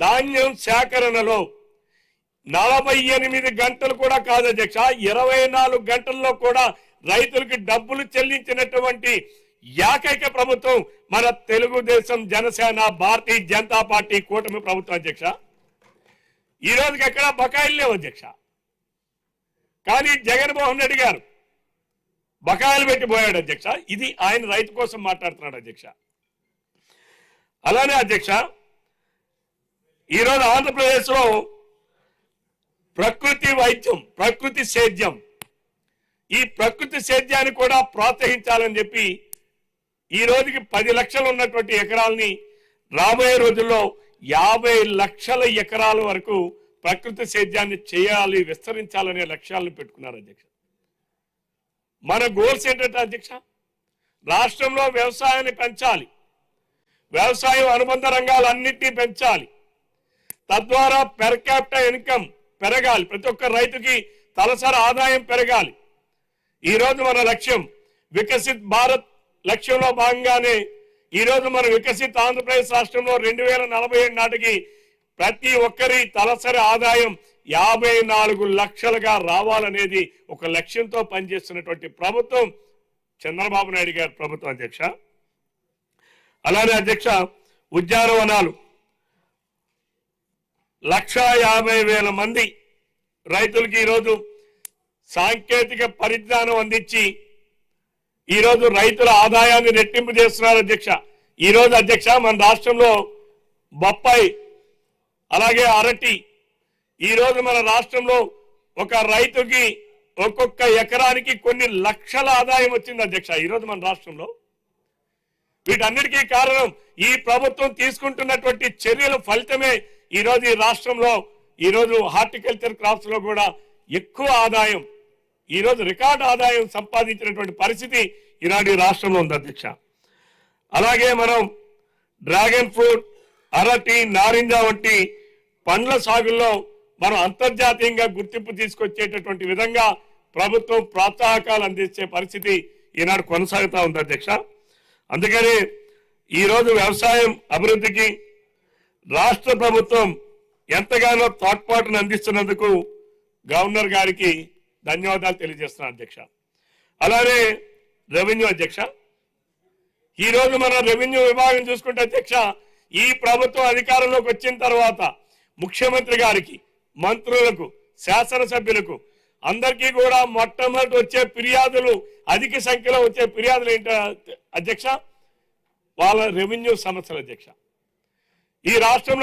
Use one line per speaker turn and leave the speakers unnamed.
ధాన్యం సేకరణలో నలభై ఎనిమిది గంటలు కూడా కాదు అధ్యక్ష ఇరవై నాలుగు గంటల్లో కూడా రైతులకి డబ్బులు చెల్లించినటువంటి ఏకైక ప్రభుత్వం మన తెలుగుదేశం జనసేన భారతీయ జనతా పార్టీ కూటమి ప్రభుత్వం అధ్యక్ష. ఈ రోజుకి ఎక్కడ బకాయిలు లేవు అధ్యక్ష. కానీ జగన్మోహన్ రెడ్డి గారు బకాయిలు పెట్టిపోయాడు అధ్యక్ష. ఇది ఆయన రైతు కోసం మాట్లాడుతున్నాడు అధ్యక్ష. అలానే అధ్యక్ష ఈరోజు ఆంధ్రప్రదేశ్లో ప్రకృతి వైద్యం ప్రకృతి సేద్యం. ఈ ప్రకృతి సేద్యాన్ని కూడా ప్రోత్సహించాలని చెప్పి ఈ రోజుకి పది లక్షలు ఉన్నటువంటి ఎకరాలని రాబోయే రోజుల్లో యాభై లక్షల ఎకరాల వరకు ప్రకృతి సేద్యాన్ని చేయాలి విస్తరించాలనే లక్ష్యాలను పెట్టుకున్నారు అధ్యక్ష. మన గోల్స్ ఏంటంటే అధ్యక్ష రాష్ట్రంలో వ్యవసాయాన్ని పెంచాలి. వ్యవసాయం అనుబంధ రంగాలన్నింటినీ పెంచాలి. తద్వారా పెర్ క్యాపిటల్ ఇన్కమ్ పెరగాలి. ప్రతి ఒక్క రైతుకి తలసరి ఆదాయం పెరగాలి. ఈరోజు మన లక్ష్యం వికసిత్ భారత్ లక్ష్యంలో భాగంగానే ఈరోజు మన వికసిత్ ఆంధ్రప్రదేశ్ రాష్ట్రంలో రెండు వేల నలభై ఏడు నాటికి ప్రతి ఒక్కరి తలసరి ఆదాయం యాభై నాలుగు లక్షలుగా రావాలనేది ఒక లక్ష్యంతో పనిచేస్తున్నటువంటి ప్రభుత్వం. చంద్రబాబు నాయుడు గారి ప్రభుత్వం అధ్యక్ష. అలానే అధ్యక్ష ఉద్యానవనాలు. లక్షా యాభై వేల మంది రైతులకి ఈరోజు సాంకేతిక పరిజ్ఞానం అందించి ఈరోజు రైతుల ఆదాయాన్ని రెట్టింపు చేస్తున్నారు అధ్యక్ష. ఈరోజు అధ్యక్ష మన రాష్ట్రంలో బొప్పాయి అలాగే అరటి ఈరోజు మన రాష్ట్రంలో ఒక రైతుకి ఒక్కొక్క ఎకరానికి కొన్ని లక్షల ఆదాయం వచ్చింది అధ్యక్ష ఈరోజు మన రాష్ట్రంలో. వీటన్నిటికీ కారణం ఈ ప్రభుత్వం తీసుకుంటున్నటువంటి చర్యల ఫలితమే ఈరోజు ఈ రాష్ట్రంలో ఈరోజు హార్టికల్చర్ క్రాప్స్లో కూడా ఎక్కువ ఆదాయం ఈరోజు రికార్డ్ ఆదాయం సంపాదించినటువంటి పరిస్థితి ఈనాడు ఈ రాష్ట్రంలో ఉంది అధ్యక్ష. అలాగే మనం డ్రాగన్ ఫ్రూట్ అరటి నారింజ వంటి పండ్ల సాగుల్లో మనం అంతర్జాతీయంగా గుర్తింపు తీసుకొచ్చేటటువంటి విధంగా ప్రభుత్వం ప్రోత్సాహకాలు అందించే పరిస్థితి ఈనాడు కొనసాగుతూ ఉంది అధ్యక్ష. అందుకని ఈరోజు వ్యవసాయం అభివృద్ధికి రాష్ట్ర ప్రభుత్వం ఎంతగానో తోడ్పాటును అందిస్తున్నందుకు గవర్నర్ గారికి ధన్యవాదాలు తెలియజేస్తున్నాను అధ్యక్ష. అలానే రెవెన్యూ అధ్యక్ష. ఈ రోజు మన రెవెన్యూ విభాగం చూసుకుంటే అధ్యక్ష ఈ ప్రభుత్వం అధికారంలోకి వచ్చిన తర్వాత ముఖ్యమంత్రి గారికి మంత్రులకు శాసనసభ్యులకు అందరికీ కూడా మొట్టమొదటి వచ్చే ఫిర్యాదులు అధిక సంఖ్యలో వచ్చే ఫిర్యాదులు ఏంటో అధ్యక్ష? వాళ్ళ రెవెన్యూ సమస్యలు అధ్యక్ష. ఈ రాష్ట్రంలో